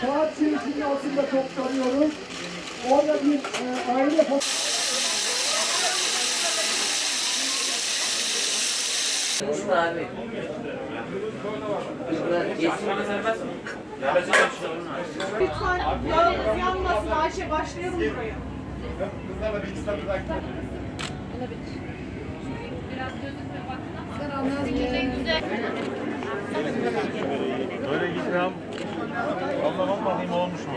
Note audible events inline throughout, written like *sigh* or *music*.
saat çeşitinin altında toplanıyoruz. Orada bir e, aile fotoğrafı Mustafa abi. Lütfen yağımız yanmasın Ayşe başlayalım buraya. Böyle gitmem. Anlamam bakayım olmuş mu?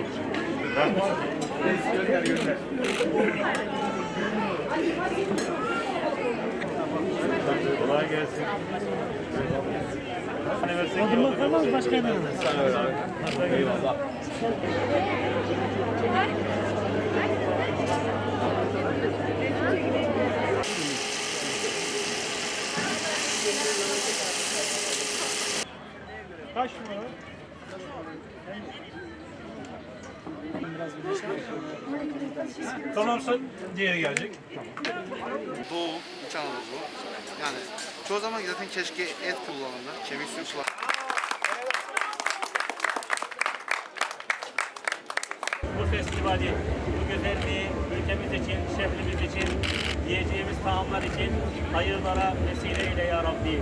Gönder gönder. Kolay gelsin. Hani versek iyi olur. Kalmaz başka yerden Eyvallah. Kaç numara? Tamamsa diğeri gelecek. Doğu, İç Anadolu. Yani çoğu zaman zaten keşke et kullanılır. Kemik suyu kullanılır. Bu festivali, bu güzelliği ülkemiz için, şehrimiz için, yiyeceğimiz taamlar için hayırlara vesile eyle ya Rabbi.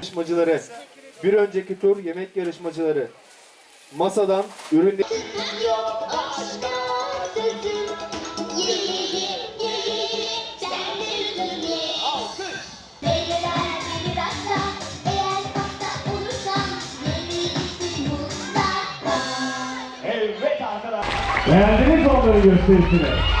yarışmacıları. Bir önceki tur yemek yarışmacıları. Masadan ürün. Beğendiniz mi onların gösterisini?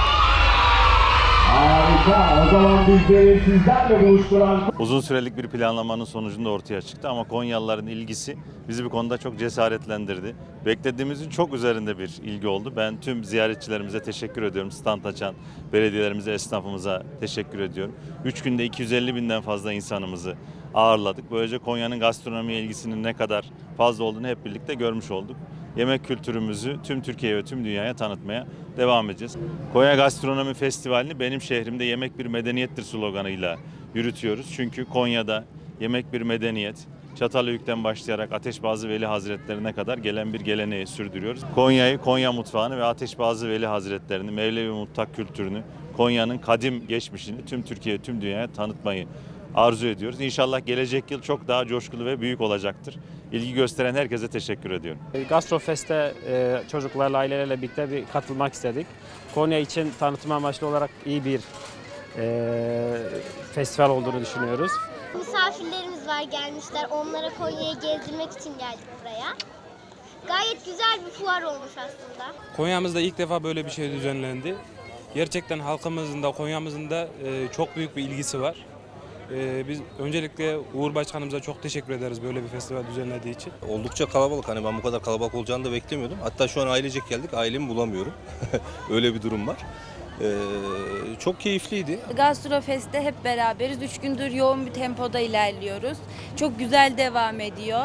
Uzun sürelik bir planlamanın sonucunda ortaya çıktı ama Konyalıların ilgisi bizi bu konuda çok cesaretlendirdi. Beklediğimizin çok üzerinde bir ilgi oldu. Ben tüm ziyaretçilerimize teşekkür ediyorum. Stand açan belediyelerimize, esnafımıza teşekkür ediyorum. 3 günde 250 binden fazla insanımızı ağırladık. Böylece Konya'nın gastronomiye ilgisinin ne kadar fazla olduğunu hep birlikte görmüş olduk. Yemek kültürümüzü tüm Türkiye ve tüm dünyaya tanıtmaya devam edeceğiz. Konya Gastronomi Festivali'ni benim şehrimde yemek bir medeniyettir sloganıyla yürütüyoruz. Çünkü Konya'da yemek bir medeniyet. Çatalhöyük'ten başlayarak Ateşbazı Veli Hazretlerine kadar gelen bir geleneği sürdürüyoruz. Konya'yı, Konya mutfağını ve Ateşbazı Veli Hazretlerini, Mevlevi Muttak kültürünü, Konya'nın kadim geçmişini tüm Türkiye, tüm dünyaya tanıtmayı arzu ediyoruz. İnşallah gelecek yıl çok daha coşkulu ve büyük olacaktır. İlgi gösteren herkese teşekkür ediyorum. Gastrofest'e e, çocuklarla, ailelerle birlikte bir katılmak istedik. Konya için tanıtım amaçlı olarak iyi bir e, festival olduğunu düşünüyoruz. Misafirlerimiz var gelmişler onlara Konya'yı gezdirmek için geldik buraya Gayet güzel bir fuar olmuş aslında Konya'mızda ilk defa böyle bir şey düzenlendi. Gerçekten halkımızın da Konya'mızın da e, çok büyük bir ilgisi var. E, biz öncelikle Uğur Başkanımıza çok teşekkür ederiz böyle bir festival düzenlediği için. oldukça kalabalık. Hani ben bu kadar kalabalık olacağını da beklemiyordum. Hatta şu an ailecek geldik. Ailemi bulamıyorum. *laughs* Öyle bir durum var. Ee, çok keyifliydi. Gastrofest'te hep beraberiz. Üç gündür yoğun bir tempoda ilerliyoruz. Çok güzel devam ediyor.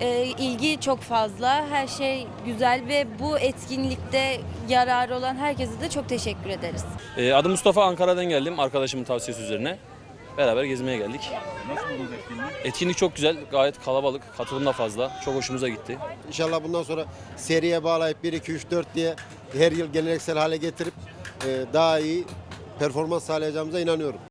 Ee, ilgi çok fazla. Her şey güzel ve bu etkinlikte yararı olan herkese de çok teşekkür ederiz. E, adım Mustafa Ankara'dan geldim arkadaşımın tavsiyesi üzerine. Beraber gezmeye geldik. Nasıl buldunuz etkinliği? Etkinlik çok güzel, gayet kalabalık, katılım da fazla. Çok hoşumuza gitti. İnşallah bundan sonra seriye bağlayıp 1, 2, 3, 4 diye her yıl geleneksel hale getirip e, daha iyi performans sağlayacağımıza inanıyorum.